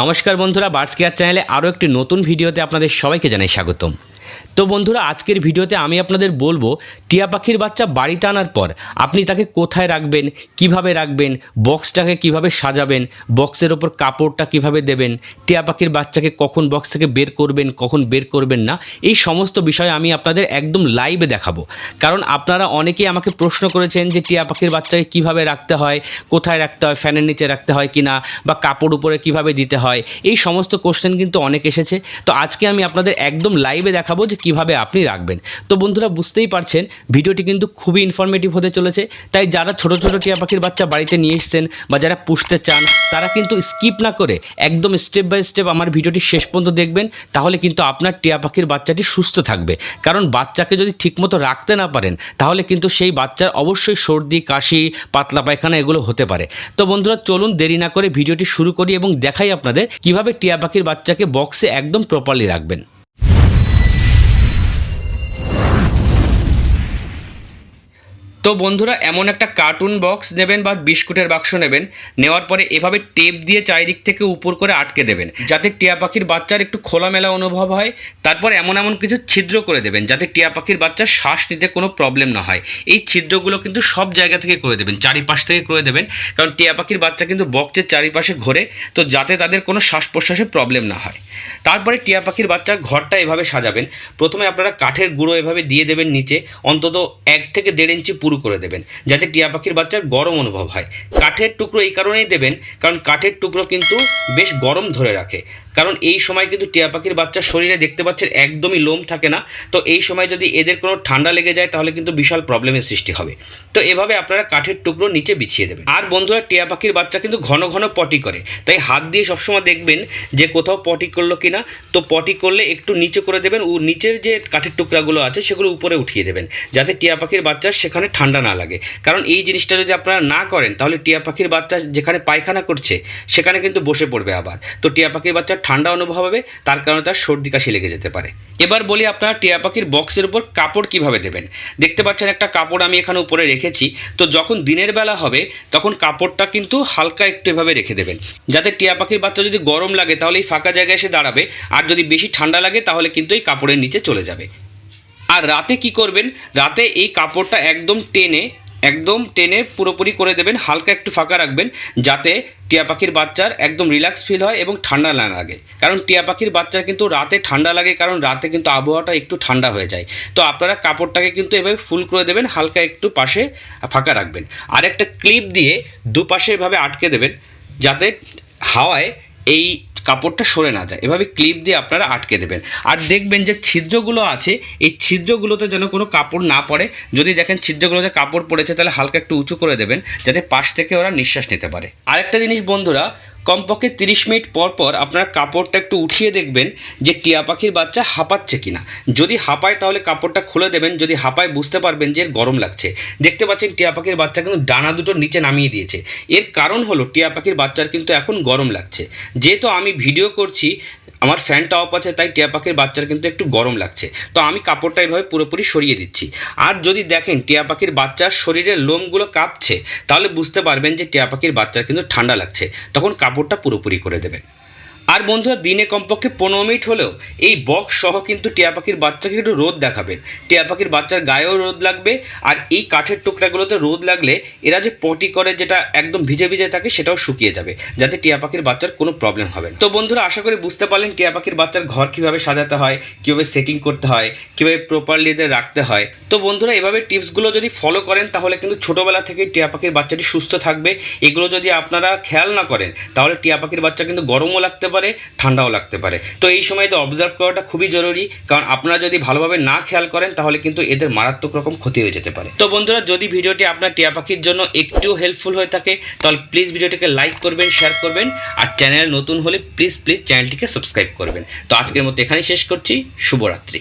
নমস্কার বন্ধুরা birds care চ্যানেলে আরও একটি নতুন ভিডিওতে আপনাদের সবাইকে জানাই স্বাগতম। তো বন্ধুরা, আজকের ভিডিওতে আমি আপনাদের বলব, টিয়া পাখির বাচ্চা বাড়িতে আনার পর আপনি তাকে কোথায় রাখবেন, কীভাবে রাখবেন, বক্সটাকে কীভাবে সাজাবেন, বক্সের ওপর কাপড়টা কীভাবে দেবেন, টিয়া পাখির বাচ্চাকে কখন বক্স থেকে বের করবেন, কখন বের করবেন না, এই সমস্ত বিষয় আমি আপনাদের একদম লাইভে দেখাবো। কারণ আপনারা অনেকেই আমাকে প্রশ্ন করেছেন যে টিয়া পাখির বাচ্চাকে কীভাবে রাখতে হয়, কোথায় রাখতে হয়, ফ্যানের নিচে রাখতে হয় কি না বা কাপড় উপরে কীভাবে দিতে হয়, এই সমস্ত কোশ্চেন কিন্তু অনেক এসেছে। তো আজকে আমি আপনাদের একদম লাইভে দেখাবো যে কীভাবে আপনি রাখবেন। তো বন্ধুরা বুঝতেই পারছেন, ভিডিওটি কিন্তু খুবই ইনফরমেটিভ হতে চলেছে। তাই যারা ছোট ছোট টিয়া পাখির বাচ্চা বাড়িতে নিয়ে এসছেন বা যারা পুষতে চান, তারা কিন্তু স্কিপ না করে একদম স্টেপ বাই স্টেপ আমার ভিডিওটি শেষ পর্যন্ত দেখবেন। তাহলে কিন্তু আপনার টিয়া পাখির বাচ্চাটি সুস্থ থাকবে। কারণ বাচ্চাকে যদি ঠিকমতো রাখতে না পারেন, তাহলে কিন্তু সেই বাচ্চার অবশ্যই সর্দি, কাশি, পাতলা পায়খানা এগুলো হতে পারে। তো বন্ধুরা চলুন দেরি না করে ভিডিওটি শুরু করি এবং দেখাই আপনাদের কীভাবে টিয়া পাখির বাচ্চাকে বক্সে একদম প্রপারলি রাখবেন। তো বন্ধুরা, এমন একটা কার্টুন বক্স নেবেন বা বিস্কুটের বাক্স নেবেন, নেওয়ার পরে এভাবে টেপ দিয়ে চারিদিক থেকে উপর করে আটকে দেবেন। যাতে টিয়া পাখির বাচ্চার একটু খোলামেলা অনুভব হয়, তারপর এমন এমন কিছু ছিদ্র করে দেবেন, যাতে টিয়া পাখির বাচ্চার শ্বাস নিতে কোনো প্রবলেম না হয়। এই ছিদ্রগুলো কিন্তু সব জায়গা থেকে করে দেবেন, চারিপাশ থেকে করে দেবেন, কারণ টিয়া পাখির বাচ্চা কিন্তু বক্সের চারিপাশে ঘোরে, তো যাতে তাদের কোনো শ্বাস প্রশ্বাসে প্রবলেম না হয়। তারপরে টিয়া পাখির বাচ্চার ঘরটা এভাবে সাজাবেন। প্রথমে আপনারা কাঠের গুঁড়ো এভাবে দিয়ে দেবেন নিচে, অন্তত এক থেকে দেড় ইঞ্চি পুরু করে দেবেন, যাতে টিয়া পাখির বাচ্চার গরম অনুভব হয়। কাঠের টুকরো এই কারণেই দেবেন, কারণ কাঠের টুকরো কিন্তু বেশ গরম ধরে রাখে। কারণ এই সময় কিন্তু টিয়া পাখির বাচ্চার শরীরে দেখতে পাচ্ছেন একদমই লোম থাকে না। তো এই সময় যদি এদের কোনো ঠান্ডা লেগে যায়, তাহলে কিন্তু বিশাল প্রবলেমের সৃষ্টি হবে। তো এভাবে আপনারা কাঠের টুকরো নিচে বিছিয়ে দেবেন। আর বন্ধুরা, টিয়া পাখির বাচ্চা কিন্তু ঘন ঘন পটি করে। তাই হাত দিয়ে সবসময় দেখবেন যে কোথাও পটি করল কি না তো পটি করলে একটু নিচে করে দেবেন। ও নিচের যে কাঠের টুকরাগুলো আছে, সেগুলো উপরে উঠিয়ে দেবেন। যাতে টিয়া পাখির বাচ্চার সেখানে ঠান্ডা না লাগে। কারণ এই জিনিসটা যদি আপনারা না করেন, তাহলে টিয়া পাখির বাচ্চা যেখানে পায়খানা করছে, সেখানে কিন্তু বসে পড়বে আবার। তো টিয়া পাখির বাচ্চার ঠান্ডা অনুভব হবে, তার কারণে তার সর্দি কাশি লেগে যেতে পারে। এবার বলি আপনারা টিয়া পাখির বক্সের উপর কাপড় কীভাবে দেবেন? দেখতে পাচ্ছেন একটা কাপড় আমি এখানে উপরে রেখেছি, তো যখন দিনের বেলা হবে, তখন কাপড়টা কিন্তু হালকা একটু এভাবে রেখে দেবেন। যাতে টিয়া পাখির বাচ্চা যদি গরম লাগে, তাহলে এই ফাঁকা জায়গায় এসে দাঁড়াবে, আর যদি বেশি ঠান্ডা লাগে, তাহলে কিন্তু এই কাপড়ের নিচে চলে যাবে। আর রাতে কি করবেন? রাতে এই কাপড়টা একদম টেনে একদম টেনে পুরোপুরি করে দেবেন, হালকা একটু ফাঁকা রাখবেন, যাতে টিয়া পাখির বাচ্চার একদম রিল্যাক্স ফিল হয় এবং ঠান্ডা না লাগে। কারণ টিয়া পাখির বাচ্চার কিন্তু রাতে ঠান্ডা লাগে, কারণ রাতে কিন্তু আবহাওয়াটা একটু ঠান্ডা হয়ে যায়। তো আপনারা কাপড়টাকে কিন্তু এভাবে ফুল করে দেবেন, হালকা একটু পাশে ফাঁকা রাখবেন। আর একটা ক্লিপ দিয়ে দুপাশে এভাবে আটকে দেবেন, যাতে হাওয়ায় এই কাপড়টা সরে না যায়। এভাবে ক্লিপ দিয়ে আপনারা আটকে দেবেন। আর দেখবেন যে ছিদ্রগুলো আছে, এই ছিদ্রগুলোতে যেন কোনো কাপড় না পড়ে, যদি দেখেন ছিদ্রগুলোতে কাপড় পড়েছে, তাহলে হালকা একটু উঁচু করে দেবেন, যাতে পাশ থেকে ওরা নিঃশ্বাস নিতে পারে। আরেকটা জিনিস বন্ধুরা কমপক্ষে তিরিশ মিনিট পর পর আপনার কাপড়টা একটু উঠিয়ে দেখবেন যে টিয়া পাখির বাচ্চা হাঁপাচ্ছে কিনা। যদি হাঁপায় তাহলে কাপড়টা খুলে দেবেন, যদি হাঁপায় বুঝতে পারবেন যে গরম লাগছে। দেখতে পাচ্ছেন টিয়া পাখির বাচ্চা কিন্তু ডানা দুটো নিচে নামিয়ে দিয়েছে। এর কারণ হলো টিয়া পাখির বাচ্চার কিন্তু এখন গরম লাগছে। যেহেতু আমি ভিডিও করছি আমার ফ্যানটা অফ আছে, তাই টিয়া পাখির বাচ্চার কিন্তু একটু গরম লাগছে। তো আমি কাপড়টা এভাবে পুরোপুরি সরিয়ে দিচ্ছি। আর যদি দেখেন টিয়া পাখির বাচ্চার শরীরের লোমগুলো কাঁপছে, তাহলে বুঝতে পারবেন যে টিয়া পাখির বাচ্চার কিন্তু ঠান্ডা লাগছে। তখন কাপড়টা পুরোপুরি করে দেবেন। আর বন্ধুরা, দিনে কমপক্ষে পনেরো মিনিট হলেও এই বক্স সহ কিন্তু টিয়া পাখির বাচ্চাকে একটু রোদ দেখাবেন। টিয়া পাখির বাচ্চার গায়েও রোদ লাগবে আর এই কাঠের টুকরাগুলোতে রোদ লাগলে এরা যে পটি করে যেটা একদম ভিজে ভিজে থাকে সেটাও শুকিয়ে যাবে, যাতে টিয়া পাখির বাচ্চার কোনো প্রবলেম হবে তো বন্ধুরা, আশা করি বুঝতে পারলেন টিয়া পাখির বাচ্চার ঘর কীভাবে সাজাতে হয়, কীভাবে সেটিং করতে হয়, কীভাবে প্রপারলি এদের রাখতে হয়। তো বন্ধুরা, এভাবে টিপসগুলো যদি ফলো করেন, তাহলে কিন্তু ছোটোবেলা থেকে টিয়া পাখির বাচ্চাটি সুস্থ থাকবে। এগুলো যদি আপনারা খেয়াল না করেন, তাহলে টিয়া পাখির বাচ্চা কিন্তু গরমও লাগতে পারে, ঠান্ডাও লাগতে পারে। তো এই সময় তো অবজার্ভ করাটা খুবই জরুরি, কারণ আপনারা যদি ভালোভাবে না খেয়াল করেন, তাহলে কিন্তু এদের মারাত্মক রকম ক্ষতি হয়ে যেতে পারে। তো বন্ধুরা, যদি ভিডিওটি আপনার টিয়া পাখির জন্য একটু হেল্পফুল হয়ে থাকে, তাহলে প্লিজ ভিডিওটিকে লাইক করবেন শেয়ার করবেন, আর চ্যানেল নতুন হলে প্লিজ প্লিজ চ্যানেলটিকে সাবস্ক্রাইব করবেন। তো আজকের মতো এখানেই শেষ করছি, শুভরাত্রি।